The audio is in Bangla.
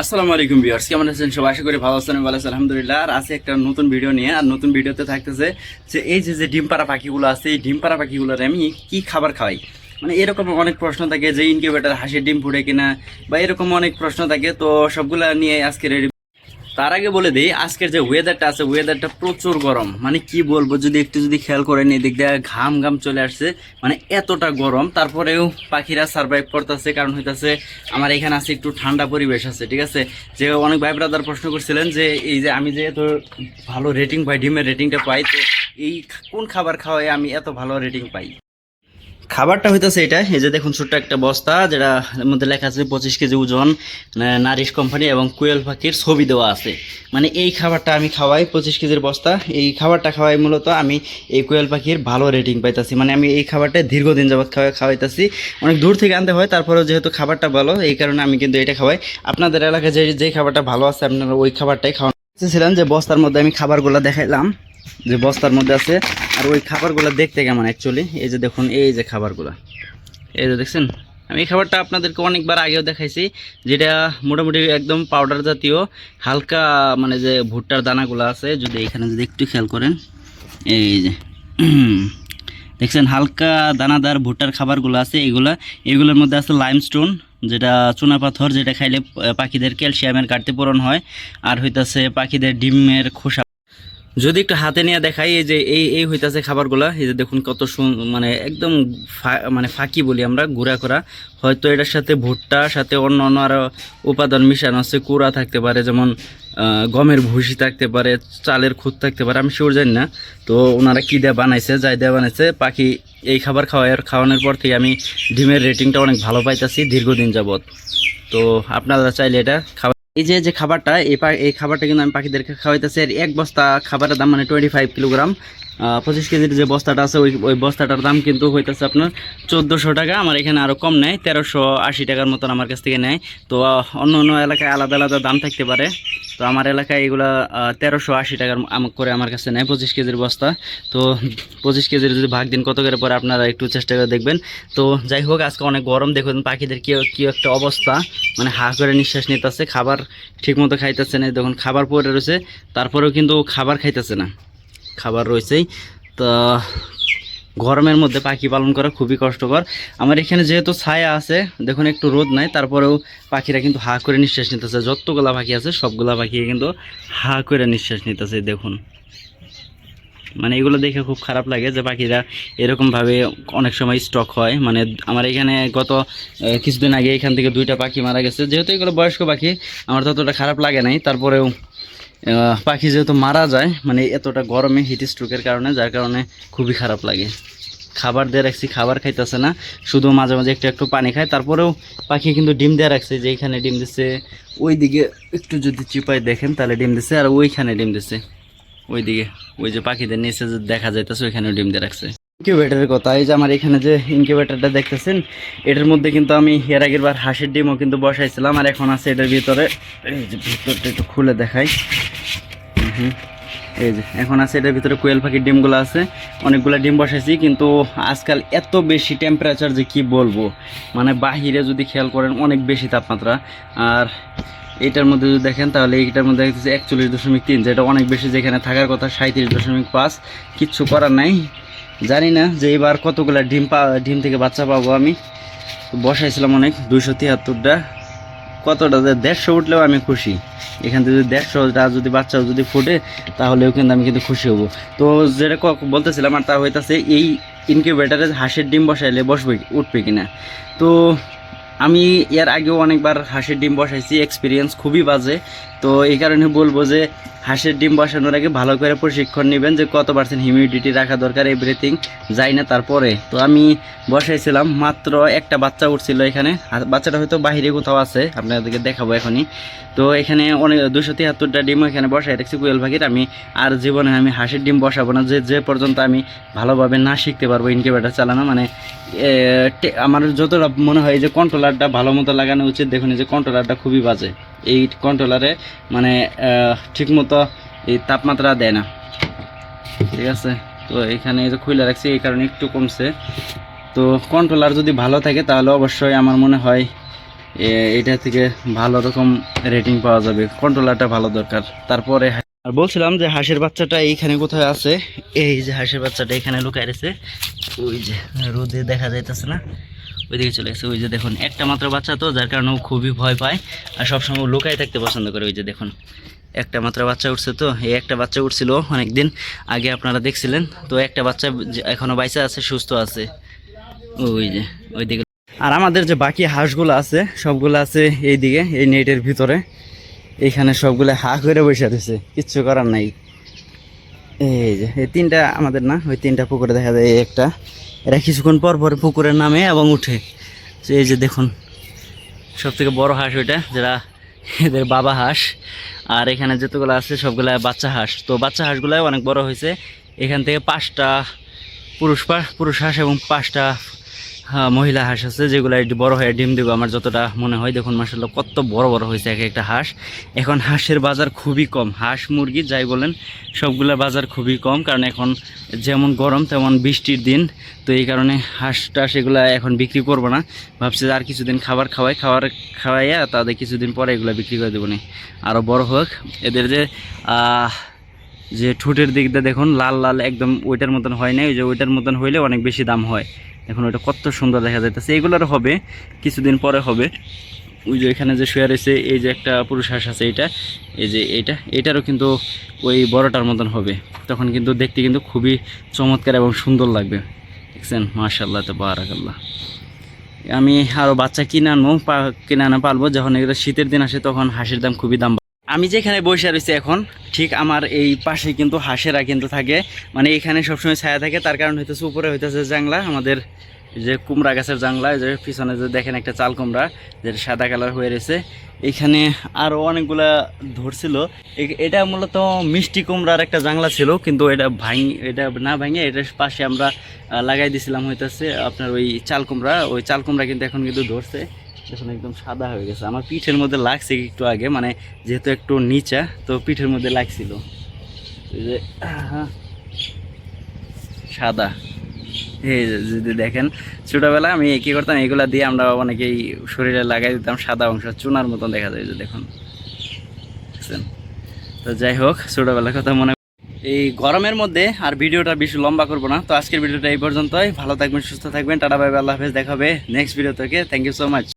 আসসালামু আলাইকুম ভিউয়ার্স, কেমন আছেন? সবাই আশা করি ভালো আছেন, ভালো আলহামদুলিল্লাহ। আর আছে একটা নতুন ভিডিও নিয়ে, আর নতুন ভিডিওতে থাকতেছে যে এই যে যে ডিম পাড়া পাখিগুলো আছে, এই ডিম পাড়া পাখিগুলোর আমি কি খাবার খাওয়াই মানে এরকম অনেক প্রশ্ন থাকে যে, ইনকিউবেটার হাসির ডিম ফুটে কিনা, বা এরকম অনেক প্রশ্ন থাকে। তো সবগুলা নিয়ে আজকে রেডি তার আগে বলে দিই, আজকের যে ওয়েদারটা আছে ওয়েদারটা প্রচুর গরম। মানে কি বলব, যদি একটু যদি খেয়াল করেন, এদিক দিয়ে ঘাম ঘাম চলে আসছে মানে এতটা গরম। তারপরেও পাখিরা সার্ভাইভ করতেছে, কারণ হইতাছে আমার এখানে আছে একটু ঠান্ডা পরিবেশ আছে, ঠিক আছে? যে অনেক ভাই ব্রাদার প্রশ্ন করছিলেন যে, এই যে আমি যে এত ভালো রেটিং পাই, ডিমের রেটিংটা পাই, তো এই কোন খাবার খাওয়ায় আমি এত ভালো রেটিং পাই? খাবারটা হইতেছে এটা, এই যে দেখুন ছোট্ট একটা বস্তা, যেটা মধ্যে লেখা আছে পঁচিশ কেজি ওজন নারিশ কোম্পানি এবং কোয়েল পাখির ছবি দেওয়া আছে। মানে এই খাবারটা আমি খাওয়াই, পঁচিশ কেজির বস্তা, এই খাবারটা খাওয়াই মূলত আমি এই কোয়েল পাখির ভালো রেটিং পাইতাছি। মানে আমি এই খাবারটা দীর্ঘদিন যাবৎ খাওয়া, খাওয়াইতাছি। অনেক দূর থেকে আনতে হয়, তারপরেও যেহেতু খাবারটা ভালো, এই কারণে আমি কিন্তু এটা খাওয়াই। আপনাদের এলাকায় যে যে খাবারটা ভালো আছে, আপনারা ওই খাবারটাই খাওয়ান। ছিলেন যে বস্তার মধ্যে আমি খাবারগুলো দেখাইলাম। যে বস্তার মধ্যে আছে, আর ওই খাবারগুলো দেখতে কেমন অ্যাকচুয়ালি এই যে দেখুন, এই যে খাবারগুলো। এই যে দেখছেন? আমি এই খাবারটা আপনাদেরকে অনেকবার আগেও দেখাইছি, যেটা মোটামুটি একদম পাউডার জাতীয়, হালকা মানে যে ভুট্টার দানাগুলো আছে, যদি এখানে যদি একটু খেয়াল করেন, এই যে, দেখছেন, হালকা দানাদার ভুট্টার খাবারগুলো আছে, এগুলা, এগুলোর মধ্যে আছে লাইমস্টোন যেটা চুনা পাথর, যেটা খাইলে পাখিদের ক্যালসিয়ামের ঘাটতি পূরণ হয়, আর হইতাছে পাখিদের ডিমের খোসা যদি একটু হাতে নিয়ে দেখাই, এই যে এই এই হইতাছে খাবারগুলা, এই যে দেখুন কত মানে একদম মানে ফাঁকি বলি আমরা, গুঁড়া করা। হয়তো এটার সাথে ভুট্টা, সাথে অন্য অন্য আরও উপাদান মিশানো আছে, কুড়া থাকতে পারে, যেমন গমের ভুসি থাকতে পারে, চালের খুদ থাকতে পারে, আমি শিওর জানি না। তো ওনারা কী দেওয়া বানাইছে, যাই দেওয়া বানাইছে পাখি এই খাবার খাওয়ার খাওয়ানোর পর থেকে আমি ডিমের রেটিংটা অনেক ভালো পাইতাছি দীর্ঘদিন যাবৎ। তো আপনারা চাইলে এটা এই যে যে খাবারটা, এই এই খাবারটা কিন্তু আমি পাখিদেরকে খাওয়াইতেছি। আর এক বস্তা খাবারের দাম মানে টোয়েন্টি ফাইভ কিলোগ্রাম পঁচিশ কেজির যে বস্তাটা আছে, ওই ওই বস্তাটার দাম কিন্তু হইতেছে আপনার চোদ্দোশো টাকা। আমার এখানে আরও কম নেয়, তেরোশো আশি টাকার মতন আমার কাছ থেকে নেয়। তো অন্য অন্য এলাকায় আলাদা আলাদা দাম থাকতে পারে। তো আমার এলাকায় এগুলা তেরোশো আশি টাকার করে আমার কাছে নেয়, পঁচিশ কেজির বস্তা। তো পঁচিশ কেজির যদি ভাগ দিন কত করে পরে আপনারা একটু চেষ্টা করে দেখবেন। তো যাই হোক, আজকে অনেক গরম, দেখুন পাখিদের কি কি একটা অবস্থা। মানে হা করে নিঃশ্বাস নিতেছে, খাবার ঠিকমতো খাইতেছে না, দেখুন খাবার পরে রয়েছে, তারপরেও কিন্তু খাবার খাইতেছে না। খাবার রয়েছেই। তো গরমের মধ্যে পাখি পালন করা খুবই কষ্টকর। আমার এখানে যেহেতু ছায়া আছে, দেখুন একটু রোদ নাই, তারপরেও পাখিরা কিন্তু হা করে নিঃশ্বাস নিতেছে। যতগুলা পাখি আছে, সবগুলা পাখি কিন্তু হা করে নিঃশ্বাস নিতেছে দেখুন। মানে এগুলো দেখে খুব খারাপ লাগে যে পাখিরা এরকমভাবে অনেক সময় স্টক হয়। মানে আমার এখানে গত কিছুদিন আগে এখান থেকে দুইটা পাখি মারা গেছে। যেহেতু এগুলো বয়স্ক পাখি, আমার ততটা খারাপ লাগে নাই। তারপরেও পাখি যেহেতু মারা যায় মানে এতটা গরমে হিট স্ট্রোকের কারণে, যার কারণে খুবই খারাপ লাগে। খাবার দিয়ে রাখছি, খাবার খাইতেছে না, শুধু মাঝে মাঝে একটু একটু পানি খায়। তারপরেও পাখি কিন্তু ডিম দিয়ে রাখছে, যে এইখানে ডিম দিচ্ছে ওই দিকে একটু যদি চিপায় দেখেন তাহলে ডিম দিচ্ছে আর ওইখানে ডিম দিচ্ছে ওইদিকে, ওই যে পাখিদের নিচে দেখা যাইতেছে ওইখানে ডিম দিয়ে রাখছে। ইনকিউবেটারের কথা। এই যে আমার এখানে যে ইনকিউবেটারটা দেখতেছেন, এটার মধ্যে কিন্তু আমি এর আগের বার হাঁসের ডিমও কিন্তু বসাইছিলাম আর এখন আছে এটার ভিতরে। এই যে ভিতরটা একটু খুলে দেখাই। এই যে এখন আছে এটার ভিতরে কোয়েল পাখির ডিমগুলো আছে। অনেকগুলো ডিম বসাইছি, কিন্তু আজকাল এত বেশি টেম্পারেচার যে কি বলব? মানে বাহিরে যদি খেয়াল করেন অনেক বেশি তাপমাত্রা। আর এটার মধ্যে যদি দেখেন, তাহলে এইটার মধ্যে দেখতেছি একচল্লিশ দশমিক তিন, যেটা অনেক বেশি যেখানে থাকার কথা সাঁত্রিশ দশমিক পাঁচ। কিচ্ছু করার নাই। জানি না যে এবার কতগুলো ডিম পা ডিম থেকে বাচ্চা পাবো আমি। বসাইছিলাম অনেক, দুইশো তিয়াত্তরটা। কতটা যে দেড়শো উঠলেও আমি খুশি। এখান থেকে যদি দেড়শোটা যদি বাচ্চাও যদি ফুটে, তাহলেও কিন্তু আমি কিন্তু খুশি হব। তো যেটা বলতেছিলাম আর তা হইতাছে, এই ইনকিউবেটারে হাঁসের ডিম বসাইলে বসবে উঠবে কিনা? তো আমি এর আগেও অনেকবার হাঁসের ডিম বসাইছি এক্সপিরিয়েন্স খুবই বাজে। তো এই কারণে বলব যে হাঁসের ডিম বসানোর আগে ভালো করে প্রশিক্ষণ নেবেন যে কত পার্সেন্ট হিউমিডিটি রাখা দরকার এভরিথিং যাই না তারপরে। তো আমি বসাইছিলাম, মাত্র একটা বাচ্চা উঠছিল এখানে। বাচ্চাটা হয়তো বাইরে কোথাও আছে, আপনাদেরকে দেখাবো এখনই। তো এখানে অনেক দুশো তিয়াত্তরটা ডিম এখানে বসাই রাখছি কোয়েল পাখির আমি আর জীবনে আমি হাঁসের ডিম বসাবো না, যে যে পর্যন্ত আমি ভালোভাবে না শিখতে পারব ইনকিউবেটার চালানো। মানে আমার যতটা মনে হয় যে কন্ট্রোলারটা ভালো মতো লাগানো উচিত। দেখুন যে কন্ট্রোলারটা খুবই বাজে। এই কন্ট্রোলারে মানে ঠিকমতো এই তাপমাত্রা দেয় না। ঠিক আছে? তো এখানে এই যে খুলে রাখছি, এই কারণে একটু কমছে। তো কন্ট্রোলার যদি ভালো থাকে, তাহলে অবশ্যই আমার মনে হয় এটা থেকে ভালো রকম রেটিং পাওয়া যাবে। কন্ট্রোলারটা ভালো দরকার। তারপরে আর বলছিলাম যে হাঁসের বাচ্চাটা এইখানে কোথায় আছে? এই যে হাঁসের বাচ্চাটা এখানে লুকায় রয়েছে। ওই যে রোদে দেখা যাইতেছে না? ওইদিকে চলে গেছে। ওই যে দেখুন, একটা মাত্র বাচ্চা তো, যার কারণে ও খুবই ভয় পায়। আর সবসময় লুকায় থাকতে পছন্দ করে, ওই যে দেখুন। একটা মাত্র বাচ্চা উঠছে তো, এই একটা বাচ্চা উঠছিল অনেকদিন আগে, আপনারা দেখছিলেন। তো একটা বাচ্চা যে এখনও বাইসা আছে, সুস্থ আছে। ওই যে, ওইদিকে। আর আমাদের যে বাকি হাঁসগুলো আছে, সবগুলো আছে এইদিকে, এই নেটের ভিতরে। এইখানে সবগুলো হা করে বসে রয়েছে, কিচ্ছু করার নাই। এই যে, এই তিনটা আমাদের না, ওই তিনটা পুকুরে দেখা যায়, এই একটা। এরা কিছুক্ষণ পর পর পুকুরে নামে এবং উঠে। এই যে দেখুন সব থেকে বড় হাঁস ওইটা, যারা এদের বাবা হাঁস। আর এখানে যতগুলো আছে, সবগুলা বাচ্চা হাঁস। তো বাচ্চা হাঁসগুলো অনেক বড় হয়েছে। এখান থেকে পাঁচটা পুরুষ পুরুষ হাঁস এবং পাঁচটা মহিলা হাঁস আছে, যেগুলো একটু বড় হয়ে ডিম দেবো, আমার যতটা মনে হয়, দেখুন মাসাল্লাহ কত বড় বড় হয়েছে এক একটা হাঁস। এখন হাঁসের বাজার খুবই কম, হাঁস, মুরগি, যাই বলেন সবগুলোর বাজার খুবই কম, কারণ এখন যেমন গরম, তেমন বৃষ্টির দিন, তো এই কারণে হাঁস টাস এগুলো এখন বিক্রি করব না। ভাবছি আর কিছুদিন খাবার খাওয়াই খাবার খাওয়াইয়া তাদের কিছুদিন পরে এগুলো বিক্রি করে দেবো নি। আরও বড় হোক, এদের যে যে ঠোঁটের দিক দিয়ে দেখুন, লাল লাল, একদম ওইটার মতন হয় না ওই যে ওইটার মতন হইলে অনেক বেশি দাম হয়। এখন ওইটা কত সুন্দর দেখা যাইতেছে। এগুলোর হবে, কিছুদিন পরে হবে। ওই যে এখানে যে শুয়ে রয়েছে, এই যে একটা পুরুষ হাঁস আছে এইটা এই যে এইটা এটারও কিন্তু ওই বড়টার মতন হবে। তখন কিন্তু দেখতে কিন্তু খুবই চমৎকার এবং সুন্দর লাগবে। দেখছেন? মার্শাল্লাহ তো বারাকাল্লাহ আমি আরও বাচ্চা কিনে আনব কিনে আনা পারব। যখন এগুলো শীতের দিন আসে, তখন হাঁসের দাম খুবই দাম। আমি যেখানে বসে রয়েছি এখন, ঠিক আমার এই পাশে কিন্তু হাঁসেরা কিন্তু থাকে। মানে এখানে সবসময় ছায়া থাকে, তার কারণ হইতেছে উপরে হইতেছে জাংলা, আমাদের যে কুমড়া গাছের জাংলা যে পিছনে যে দেখেন একটা চাল কুমড়া, যে সাদা কালার হয়ে রয়েছে। এখানে আরও অনেকগুলা ধরছিল। এটা মূলত মিষ্টি কুমড়ার একটা জাংলা ছিল, কিন্তু এটা ভাঙ এটা না ভাঙে এটার পাশে আমরা লাগাই দিছিলাম হইতেছে আপনার ওই চাল কুমড়া। ওই চাল কুমড়া কিন্তু এখন কিন্তু ধরছে। দেখুন একদম সাদা হয়ে গেছে। আমার পিঠের মধ্যে লাগছে একটু আগে মানে যেহেতু একটু নিচা তো পিঠের মধ্যে লাগছিল। যে সাদা। এই যদি দেখেন ছোটোবেলা আমি কী করতাম এগুলা দিয়ে আমরা অনেকেই শরীরে লাগাই দিতাম সাদা অংশ চুনার মতন দেখা যায় যে দেখুন। তো যাই হোক ছোটোবেলার কথা মনে এই গরমের মধ্যে আর ভিডিওটা বেশি লম্বা করব না। তো আজকের ভিডিওটা এই পর্যন্তই। ভালো থাকবেন সুস্থ থাকবেন। টাটা বাই, আল্লাহ হাফেজ। দেখাবে নেক্সট ভিডিও থেকে থ্যাংক ইউ সো মাচ